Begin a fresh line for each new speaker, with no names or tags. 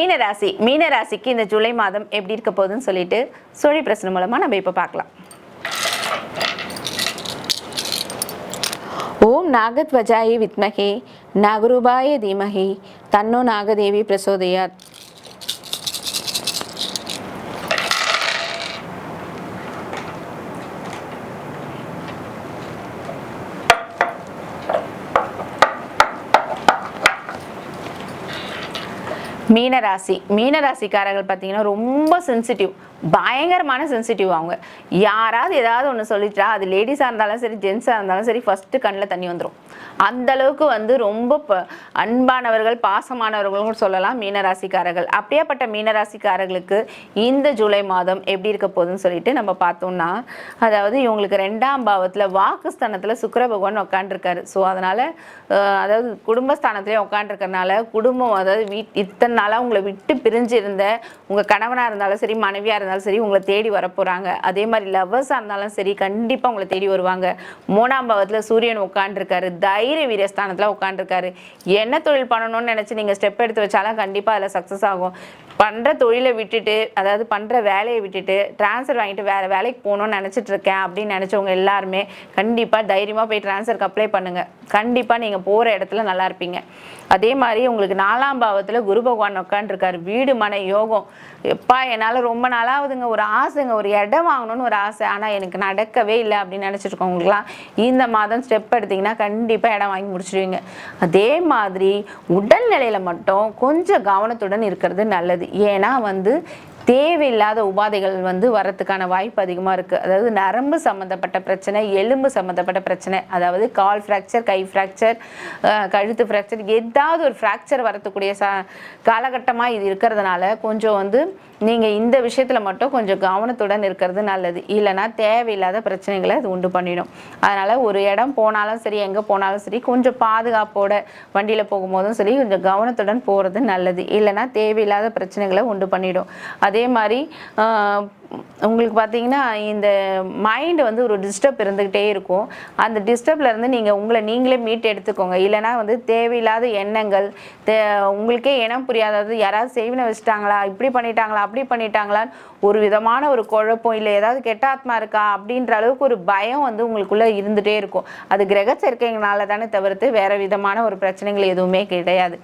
மீனராசி மீனராசிக்கு இந்த ஜூலை மாதம் எப்படி இருக்க போகுதுன்னு சொல்லிட்டு சோழி பிரச்சனை மூலமா நம்ம இப்போ பார்க்கலாம். ஓம் நாகத்வஜாய வித்மகே நாகரூபாய தீமகி தன்னோ நாகதேவி பிரசோதயாத். மீனராசி. மீனராசிக்காரர்கள் பார்த்தீங்கன்னா ரொம்ப சென்சிட்டிவ் பயங்கரமான சென்சிட்டிவ் அவங்க. யாராவது ஏதாவது ஒன்று சொல்லிட்டா அது லேடிஸாக இருந்தாலும் சரி ஜென்ஸாக இருந்தாலும் சரி ஃபஸ்ட்டு கண்ணில் தண்ணி வந்துடும் அந்த அளவுக்கு வந்து ரொம்ப ப- அன்பானவர்கள் பாசமானவர்களும் சொல்லலாம் மீனராசிக்காரர்கள். அப்படியேப்பட்ட மீனராசிக்காரர்களுக்கு இந்த ஜூலை மாதம் எப்படி இருக்க போகுதுன்னு சொல்லிட்டு நம்ம பார்த்தோம்னா அதாவது இவங்களுக்கு ரெண்டாம் பாவத்தில் வாக்குஸ்தானத்தில் சுக்கர பகவான் உட்காண்டிருக்காரு ஸோ அதனால் அதாவது குடும்பஸ்தானத்துலேயே உட்காந்துருக்கறனால குடும்பம் அதாவது வீட் இத்தனை நாளாக உங்களை விட்டு பிரிஞ்சு இருந்த உங்கள் கணவனாக இருந்தாலும் சரி மனைவியாக இருந்தாலும் சரி உங்களை தேடி வரப்போகிறாங்க அதே மாதிரி லவ்வர்ஸாக இருந்தாலும் சரி கண்டிப்பாக உங்களை தேடி வருவாங்க. மூணாம் பாவத்தில் சூரியன் உட்காந்துருக்காரு தைரிய வீரஸ்தானத்தில் உட்காந்துருக்காரு என்ன தொழில் பண்ணணும்னு நினச்சி நீங்கள் ஸ்டெப் எடுத்து வச்சாலும் கண்டிப்பாக அதில் சக்ஸஸ் ஆகும். பண்ணுற தொழிலை விட்டுட்டு அதாவது பண்ணுற வேலையை விட்டுட்டு ட்ரான்ஸ்ஃபர் வாங்கிட்டு வேறு வேலைக்கு போகணும்னு நினச்சிட்டு இருக்கேன் அப்படின்னு நினச்சவங்க எல்லாருமே கண்டிப்பாக தைரியமாக போய் ட்ரான்ஸ்ஃபருக்கு அப்ளை பண்ணுங்கள் கண்டிப்பாக நீங்கள் போகிற இடத்துல நல்லா இருப்பீங்க. அதே மாதிரி உங்களுக்கு நாலாம் பாவத்தில் குரு பகவான் உட்காந்துருக்காரு வீடு மனை யோகம். எப்பா என்னால் ரொம்ப நாளாவதுங்க. ஒரு ஆசைங்க. ஒரு இடம் வாங்கணும்னு ஒரு ஆசை. ஆனால் எனக்கு நடக்கவே இல்லை அப்படின்னு நினச்சிட்டு இருக்கவங்களுக்குலாம் இந்த மாதம் ஸ்டெப் எடுத்தீங்கன்னா கண்டிப்பாக இடம் வாங்கி முடிச்சிடுவீங்க அதே மாதிரி உடல்நிலையில் மட்டும் கொஞ்சம் கவனத்துடன் இருக்கிறது நல்லது. ஏன்னா வந்து தேவையில்லாத உபாதைகள் வந்து வரத்துக்கான வாய்ப்பு அதிகமாக இருக்குது அதாவது நரம்பு சம்மந்தப்பட்ட பிரச்சனை எலும்பு சம்மந்தப்பட்ட பிரச்சனை அதாவது கால் ஃப்ராக்சர் கை ஃப்ராக்சர் கழுத்து ஃப்ராக்சர் ஏதாவது ஒரு ஃப்ராக்சர் வரத்துக்கூடிய ச காலகட்டமாக இது இருக்கிறதுனால கொஞ்சம் வந்து நீங்கள் இந்த விஷயத்தில் மட்டும் கொஞ்சம் கவனத்துடன் இருக்கிறது நல்லது. இல்லைன்னா தேவையில்லாத பிரச்சனைகளை அது உண்டு பண்ணிடும். அதனால் ஒரு இடம் போனாலும் சரி எங்கே போனாலும் சரி கொஞ்சம் பாதுகாப்போட வண்டியில் போகும்போதும் சரி கொஞ்சம் கவனத்துடன் போகிறது நல்லது. இல்லைன்னா தேவையில்லாத பிரச்சனைகளை உண்டு பண்ணிடும். அதே மாதிரி உங்களுக்கு பார்த்தீங்கன்னா இந்த மைண்டு வந்து ஒரு டிஸ்டர்ப் இருந்துக்கிட்டே இருக்கும். அந்த டிஸ்டர்ப்ல இருந்து நீங்கள் உங்களை நீங்களே மீட் எடுத்துக்கோங்க. இல்லைன்னா வந்து தேவையில்லாத எண்ணங்கள் தே உங்களுக்கே இனம் புரியாதது யாராவது செய்வினை வச்சுட்டாங்களா இப்படி பண்ணிட்டாங்களா அப்படி பண்ணிட்டாங்களான்னு ஒரு விதமான ஒரு குழப்பம் இல்லை ஏதாவது கெட்ட ஆத்மா இருக்கா அப்படின்ற அளவுக்கு ஒரு பயம் வந்து உங்களுக்குள்ளே இருந்துகிட்டே இருக்கும். அது கிரக சேர்க்கைங்கனால தானே தவிர்த்து வேறு விதமான ஒரு பிரச்சனைகள் எதுவுமே கிடையாது.